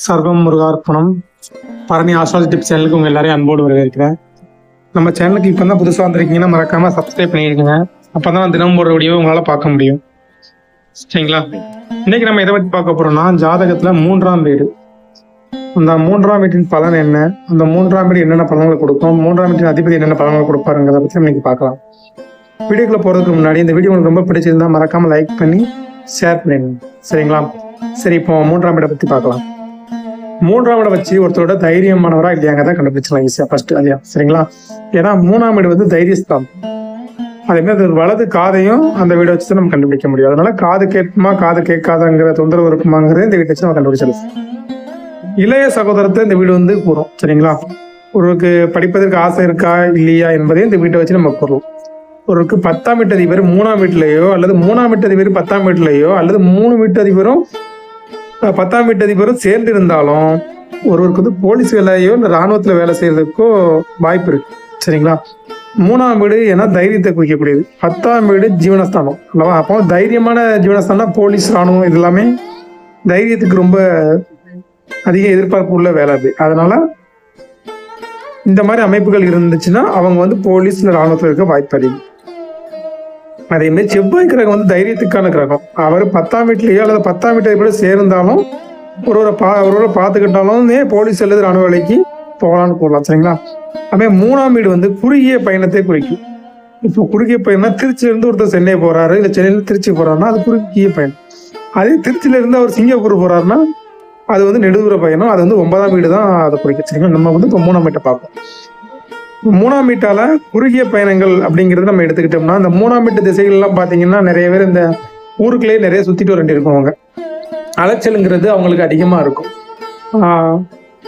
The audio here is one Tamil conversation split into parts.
சர்வம் முருகார்ப்பணம். பரணி ஆஸ்ட்ராலஜி டிப்ஸ் சேனலுக்கு உங்கள் எல்லாரையும் அன்போடு வரவேற்கிறேன். நம்ம சேனலுக்கு இப்போ தான் புதுசாக வந்திருக்கீங்கன்னா மறக்காமல் சப்ஸ்கிரைப் பண்ணியிருக்கீங்க அப்போ தான் தினம் போடுற வீடியோ உங்களால் பார்க்க முடியும். சரிங்களா? இன்னைக்கு நம்ம எதை பற்றி பார்க்க போகிறோம்னா ஜாதகத்தில் மூன்றாம் வீடு. அந்த மூன்றாம் வீட்டின் பலன் என்ன? அந்த மூன்றாம் வீடு என்னென்ன பலன்களை கொடுக்கும்? மூன்றாம் வீட்டின் அதிபதி என்னென்ன பலன்களை கொடுப்பாருங்கிறத பற்றி நம்ம இன்னைக்கு பார்க்கலாம். வீடியோக்குள்ளே போகிறதுக்கு முன்னாடி இந்த வீடியோ உங்களுக்கு ரொம்ப பிடிச்சிருந்தா மறக்காமல் லைக் பண்ணி ஷேர் பண்ணிடுங்க. சரிங்களா? சரி இப்போ மூன்றாம் வீடை பற்றி பார்க்கலாம். மூன்றாம் இடம் வச்சு ஒருத்தரோட தைரியமானவரா இல்லையாங்கிறத கண்டுபிடிச்சலாம் ஈஸியா ஃபர்ஸ்ட் அதையா. சரிங்களா? ஏன்னா மூணாம் வீடு வந்து தைரியஸ்தான். அதே மாதிரி அது வலது காதையும் அந்த வீடை வச்சு தான் நம்ம கண்டுபிடிக்க முடியும். அதனால காது கேட்குமா காது கேட்காதங்கிற தொந்தரவு இருக்குமாங்கிறத இந்த வீட்டை வச்சு நம்ம கண்டுபிடிச்சிடலாம். இளைய சகோதரத்தை இந்த வீடு வந்து கூறும். சரிங்களா? ஒருவருக்கு படிப்பதற்கு ஆசை இருக்கா இல்லையா என்பதையும் இந்த வீட்டை வச்சு நம்ம கூறுவோம் ஒருவருக்கு பத்தாம் வீட்டு அதிபர் மூணாம் வீட்டிலேயோ அல்லது மூணாம் வீட்டு அதிபர் பத்தாம் வீட்டிலேயோ அல்லது மூணு வீட்டு அதிபரும் பத்தாம் வீட்டு அதிபரும் சேர்ந்து இருந்தாலும் ஒருவருக்கு வந்து போலீஸ் வேலையோ இல்லை ராணுவத்தில் வேலை செய்யறதுக்கோ வாய்ப்பு இருக்கு. சரிங்களா? மூணாம் வீடு ஏன்னா தைரியத்தை குறிக்கக்கூடியது. பத்தாம் வீடு ஜீவனஸ்தானம். அல்லவா? அப்போ தைரியமான ஜீவனஸ்தானம் போலீஸ் ராணுவம் இது எல்லாமே தைரியத்துக்கு ரொம்ப அதிக எதிர்பார்ப்பு உள்ள வேலை அது. அதனால இந்த மாதிரி அமைப்புகள் இருந்துச்சுன்னா அவங்க வந்து போலீஸ் ராணுவத்தில் இருக்க வாய்ப்பு அதிகம். அதே மாதிரி செவ்வாய் கிரகம் வந்து தைரியத்துக்கான கிரகம். அவர் பத்தாம் வீட்லேயோ அல்லது பத்தாம் வீட்டை கூட சேர்ந்தாலும் ஒருவரை பா ஒருவரை பார்த்துக்கிட்டாலும் போலீஸ் அல்லது ராணுவ வேலைக்கு போகலான்னு போகலாம் சரிங்களா? அதே மூணாம் வீடு வந்து குறுகிய பயணத்தை குறிக்கும். இப்போ குறுகிய பயணம்னா திருச்சியிலேருந்து ஒருத்தர் சென்னை போகிறாரு இல்லை சென்னையிலேருந்து திருச்சி போகிறாருன்னா அது குறுகிய பயணம். அதே திருச்சியிலேருந்து அவர் சிங்கப்பூர் போகிறாருன்னா அது வந்து நெடுதூர பயணம். அது வந்து ஒன்பதாம் வீடு தான் அதை குறிக்கும் சரிங்களா? நம்ம வந்து இப்போ மூணாம் வீட்டை பார்ப்போம். மூணாம் வீட்டால குறுகிய பயணங்கள் அப்படிங்கிறது நம்ம எடுத்துக்கிட்டோம்னா இந்த மூணாம் வீட்டு திசைகள்லாம் பார்த்தீங்கன்னா நிறைய பேர் இந்த ஊருக்குள்ளேயே நிறைய சுத்திட்டு வரண்டி அவங்க. அலைச்சலுங்கிறது அவங்களுக்கு அதிகமாக இருக்கும்.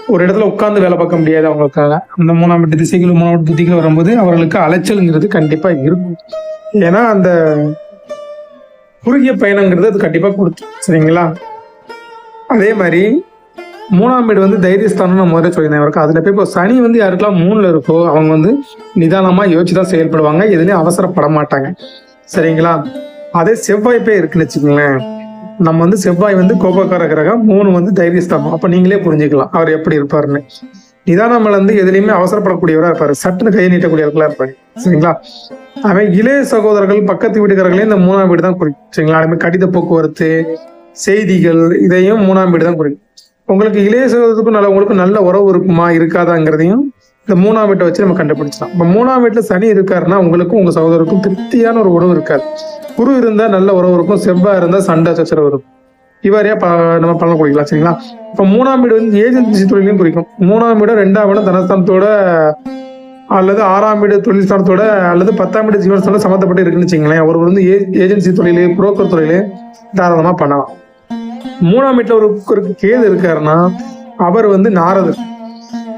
ஒரு இடத்துல உட்காந்து வேலை பார்க்க முடியாது அவங்களுக்காக. அந்த மூணாம் வீட்டு திசைகள் மூணாம் வீட்டு வரும்போது அவர்களுக்கு அலைச்சலுங்கிறது கண்டிப்பாக இருக்கும். ஏன்னா அந்த குறுகிய பயணங்கிறது அது கண்டிப்பாக கொடுத்து சரிங்களா? அதே மாதிரி மூணாம் வீடு வந்து தைரியஸ்தானம் நான் முதல்ல சொல்லியிருந்தேன் இருக்கு அதில் போய் இப்போ சனி வந்து யாருக்கெல்லாம் மூணில் இருக்கோ அவங்க வந்து நிதானமாக யோசிச்சு தான் செயல்படுவாங்க. எதுலேயும் அவசரப்பட மாட்டாங்க. சரிங்களா? அதே செவ்வாய் போய் இருக்குன்னு வச்சுக்கோங்களேன். நம்ம வந்து செவ்வாய் வந்து கோபக்கார கிரகம் மூணு வந்து தைரியஸ்தானம். அப்போ நீங்களே புரிஞ்சுக்கலாம் அவர் எப்படி இருப்பாருன்னு. நிதானம் வந்து எதுலையுமே அவசரப்படக்கூடியவராக இருப்பார். சட்டுன்னு கையை நீட்டக்கூடியவர்களாக இருப்பார். சரிங்களா? அவன் இளைய சகோதரர்கள் பக்கத்து வீட்டுக்காரர்களே இந்த மூணாம் வீடு தான் குறிக்கும் சரிங்களா? அதுமாதிரி கடித போக்குவரத்து செய்திகள் இதையும் மூணாம் வீடு தான் குறிக்கும் உங்களுக்கு இளைய சகோதரத்துக்கும் நல்ல உங்களுக்கு நல்ல உறவு இருக்குமா இருக்காதாங்கிறதையும் இந்த மூணாம் வீட்டை வச்சு நம்ம கண்டுபிடிச்சலாம் இப்போ மூணாம் வீட்டில் சனி இருக்காருன்னா உங்களுக்கும் உங்கள் சகோதரருக்கும் திருப்தியான ஒரு உறவு இருக்காது. குரு இருந்தால் நல்ல உறவு இருக்கும் செவ்வாய் இருந்தால் சண்டை சச்சரவு இருக்கும். இவரையா ப நம்ம பலன் குடிக்கலாம் சரிங்களா? இப்போ மூணாம் வீடு வந்து ஏஜென்சி தொழிலையும் குறிக்கும். மூணாம் வீடு ரெண்டாம் வீடு தனஸ்தானத்தோட அல்லது ஆறாம் வீடு தொழில் ஸ்தானத்தோட அல்லது பத்தாம் வீடு ஜீவனத்தோட சம்மந்தப்பட்டு இருக்குன்னு வச்சுங்களேன் அவர் வந்து ஏ- ஏஜென்சி தொழிலே புரோக்கர் தொழிலே தாராளமாக பண்ணலாம். மூணாம் வீட்டில் ஒரு ஒரு கேது இருக்காருன்னா அவர் வந்து நாரதர்.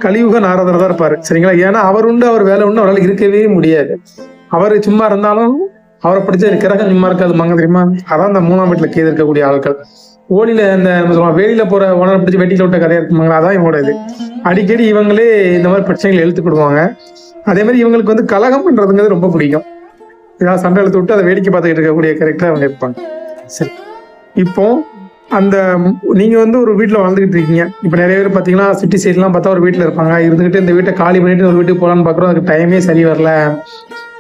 கலியுக நாரதர் தான் இருப்பார். சரிங்களா? ஏன்னா அவர் உண்டு அவர் வேலை உண்டு அவரால் இருக்கவே முடியாது. அவர் சும்மா இருந்தாலும் அவரை பிடிச்ச கிரகம் சும்மா இருக்காது மங்க தெரியுமா? அதான் அந்த மூணாம் வீட்டில் கேது இருக்கக்கூடிய ஆட்கள். ஓலியில இந்த வேலியில போற உணர பிடிச்சி வெட்டியில் விட்ட கதையா இருக்குமாங்களா அதான் இவங்களோட இது. அடிக்கடி இவங்களே இந்த மாதிரி பிரச்சனைகள் எழுத்துக்கிடுவாங்க அதே மாதிரி இவங்களுக்கு வந்து கலகம் பண்றதுங்கிறது ரொம்ப பிடிக்கும். ஏதாவது சண்டை எழுத்து விட்டு அதை வேடிக்கை பார்த்துக்கிட்டு இருக்கக்கூடிய கேரக்டர் அவங்க இருப்பாங்க. சரி. இப்போ அந்த நீங்கள் வந்து ஒரு வீட்டில் வாழ்ந்துகிட்டு இருக்கீங்க. இப்போ நிறைய பேர் பார்த்தீங்கன்னா சிட்டி சைட்லாம் பார்த்தா ஒரு வீட்டில் இருப்பாங்க. இருந்துகிட்டு இந்த வீட்டை காலி பண்ணிட்டு ஒரு வீட்டுக்கு போகலான்னு பார்க்குறோம் அதுக்கு டைமே சரி வரல.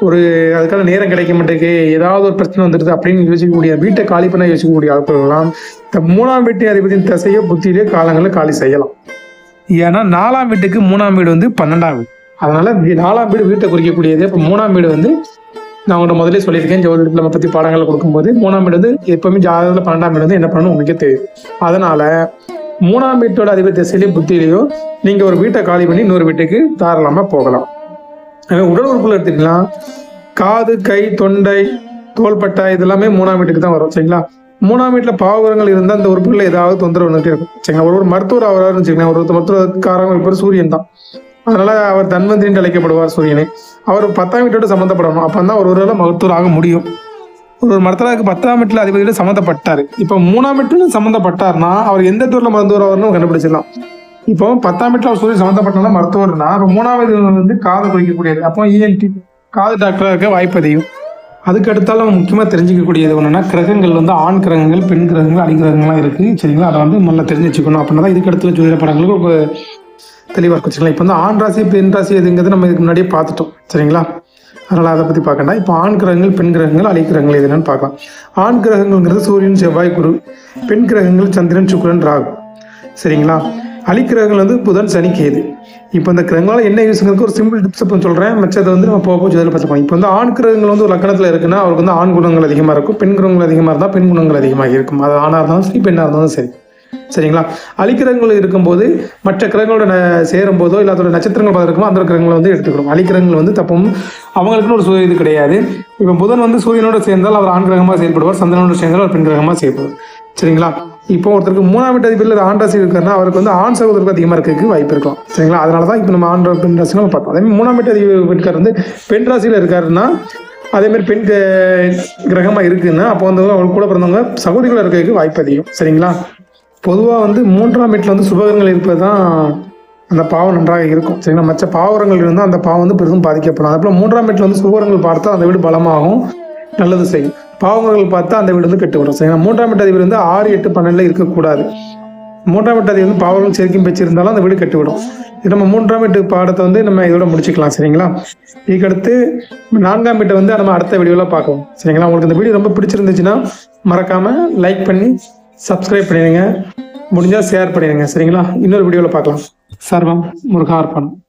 ஒரு அதுக்கான நேரம் கிடைக்க மாட்டேங்குது. ஏதாவது ஒரு பிரச்சனை வந்துடுது அப்படின்னு யோசிக்கக்கூடிய வீட்டை காலி பண்ண யோசிக்கக்கூடிய ஆட்கள்லாம் இந்த மூணாம் வீட்டு அதிபதியின் திசையோ புத்தியிலே காலங்களில் காலி செய்யலாம். ஏன்னா நாலாம் வீட்டுக்கு மூணாம் வீடு வந்து பன்னெண்டாம் வீடு. அதனால நாலாம் வீடு வீட்டை குறிக்கக்கூடியது. இப்போ மூணாம் வீடு வந்து நான் உங்கள்ட்ட முதலே சொல்லியிருக்கேன் ஜோதிடத்தில் நம்ம பற்றி பாடங்கள் கொடுக்கும்போது மூணாம் வீடு வந்து எப்பவுமே ஜாதகத்தில் பன்னெண்டாம் வீடு வந்து என்ன பண்ணணும் உங்களுக்கே தெரியும். அதனால மூணாம் வீட்டோட அதிபர் திசையிலையும் புத்தியிலையோ நீங்கள் ஒரு வீட்டை காலி பண்ணி இன்னொரு வீட்டுக்கு தாராளமாக போகலாம். உடல் உறுப்புகள் எடுத்துக்கலாம் காது கை தொண்டை தோள்பட்டை இதெல்லாமே மூணாம் வீட்டுக்கு தான் வரும் சரிங்களா? மூணாம் வீட்டில் பாவகரங்கள் இருந்தால் அந்த உறுப்புகளில் ஏதாவது தொந்தரவு வந்துட்டே இருக்கும் சரிங்களா? ஒரு ஒரு மருத்துவர் அவராக வச்சுக்கோங்களேன் ஒரு மருத்துவக்காரங்க இப்போ சூரியன் தான். அதனால அவர் தன்வந்திரின்னு அழைக்கப்படுவார் சூரியனை. அவர் பத்தாம் வீட்டோட சம்மந்தப்படணும் அப்போ தான் ஒரு ஒரு மருத்துவர் ஆக முடியும். ஒரு ஒரு மருத்துவருக்கு பத்தாம் வீட்டில் அதிபதியோட சம்மந்தப்பட்டார் இப்போ மூணாம் வீட்டிலும் சம்மந்தப்பட்டார்னா அவர் எந்த தூரில் மருத்துவர் அவர்னு கண்டுபிடிச்சிடலாம். இப்போ பத்தாம் வீட்டில் அவர் சூரியன் சம்மந்தப்பட்டனா மருத்துவர்னா ஒரு மூணாவது வந்து காதை குறிக்கக்கூடியது அப்போ இஎன்டி காது டாக்டராக இருக்க வாய்ப்பு அதிகம். அதுக்கு அடுத்தாலும் முக்கியமாக தெரிஞ்சிக்கக்கூடியது ஒன்றுனா கிரகங்கள் வந்து ஆண் கிரகங்கள் பெண் கிரகங்கள் அடி கிரகங்கள்லாம் இருக்குது சரிங்களா? அதை வந்து நல்லா தெரிஞ்சு வச்சுக்கணும் அப்படின்னா தான் இதுக்கு அடுத்த ஜோதிட படங்களுக்கு தெளிவாக இருக்கும் சரிங்களா இப்போ வந்து ஆண் ராசி பெண் ராசி எதுங்கிறது நம்ம இதுக்கு முன்னாடியே பார்த்துட்டோம். சரிங்களா? அதனால் அதை பற்றி பார்க்கண்டா இப்போ ஆண் கிரகங்கள் பெண் கிரகங்கள் அலை கிரகங்கள் எது என்னன்னு பார்க்கலாம். ஆண் கிரகங்கள்ங்கிறது சூரியன் செவ்வாய் குரு. பெண் கிரகங்கள் சந்திரன் சுக்கரன் ராகு. சரிங்களா? அலிக்கிரகங்கள் வந்து புதன் சனி கேது. இப்போ இந்த கிரகங்களால் என்ன யூஸுங்கிறதுக்கு ஒரு சிம்பிள் டிப்ஸ் இப்போ சொல்கிறேன் மச்சத்தை வந்து நம்ம போக போச்சு ஜோதியில் பார்த்துப்போம் இப்போ வந்து ஆண் கிரகங்கள் வந்து ஒரு லக்கணத்தில் இருக்குன்னா அவருக்கு வந்து ஆண் குணங்கள் அதிகமாக இருக்கும். பெண் குணங்கள் அதிகமாக இருந்தால் பெண் குணங்கள் அதிகமாக இருக்கும். அது ஆணாக இருந்தாலும் சரி பெண்ணாக இருந்தாலும் சரி. சரிங்களா? அலிக்கிரகங்கள் இருக்கும்போது மற்ற கிரகங்களோட சேரும்போதோ இல்லை அதோட நட்சத்திரங்கள் பார்த்துருக்கோமோ அந்த கிரகங்களை வந்து எடுத்துக்கிறோம் அலிக்கிரகங்கள் வந்து தப்பும் அவங்களுக்குன்னு ஒரு சூரிய இது கிடையாது. இப்போ புதன் வந்து சூரியனோட சேர்ந்தால் அவர் ஆண் கிரகமாக செயல்படுவார் சந்திரனோட சேர்ந்தால் அவர் பெண் கிரகமாக செயல்படுவார். சரிங்களா? இப்போ ஒருத்தருக்கு மூணாம் வீட்டு அதிபதியில் ஆண் ராசி இருக்காருன்னா அவருக்கு வந்து ஆண் சகோதரருக்கு அதிகமாக இருக்கிறதுக்கு வாய்ப்பு இருக்கலாம். சரிங்களா? அதனால தான் இப்போ நம்ம ஆண் பெண் ராசி நம்ம பார்த்தோம். அதே மாதிரி மூணாம் வீட்டு அதிபதி வீட்டுக்கார் வந்து பெண் ராசியில் இருக்காருன்னா அதே மாதிரி பெண் கிரகமாக இருக்குதுன்னா இருக்குன்னா அப்போ வந்து அவங்க கூட பிறந்தவங்க சகோதரிகள் இருக்கிறதுக்கு வாய்ப்பு அதிகம். சரிங்களா? பொதுவாக வந்து மூன்றாம் வீட்டில் வந்து சுபகரங்கள் இருப்பது தான் அந்த பாவம் நன்றாக இருக்கும். சரிங்களா? மற்ற பாவரங்கள் இருந்தால் அந்த பாவம் வந்து பெரிதும் பாதிக்கப்படும். அதே போல் மூன்றாம் வீட்டில் வந்து சுபகரங்கள் பார்த்தா அந்த வீடு பலமாகும் நல்லது செய்யும். பாவங்கள் பார்த்தா அந்த வீடு வந்து கெட்டுவிடும். சரிங்களா? மூன்றாம் வீட்டு அதிபர் வந்து ஆறு எட்டு பன்னெண்டில் இருக்கக்கூடாது. மூன்றாம் வீட்டு அதிபர் வந்து பாவங்கள் சேர்க்கும் வச்சிருந்தாலும் அந்த வீடு கெட்டுவிடும். இது நம்ம மூன்றாம் வீட்டு பாடத்தை வந்து நம்ம இதோட முடிச்சுக்கலாம். சரிங்களா? இதுக்கடுத்து நான்காம் வீட்டை வந்து நம்ம அடுத்த வீடியோவில் பார்க்கலாம். சரிங்களா? உங்களுக்கு இந்த வீடியோ ரொம்ப பிடிச்சிருந்துச்சுன்னா மறக்காமல் லைக் பண்ணி சப்ஸ்கிரைப் பண்ணிடுங்க. முடிஞ்சால் ஷேர் பண்ணிடுங்க. சரிங்களா? இன்னொரு வீடியோவில் பார்க்கலாம். சர்வம் முருகார்ப்பணம்.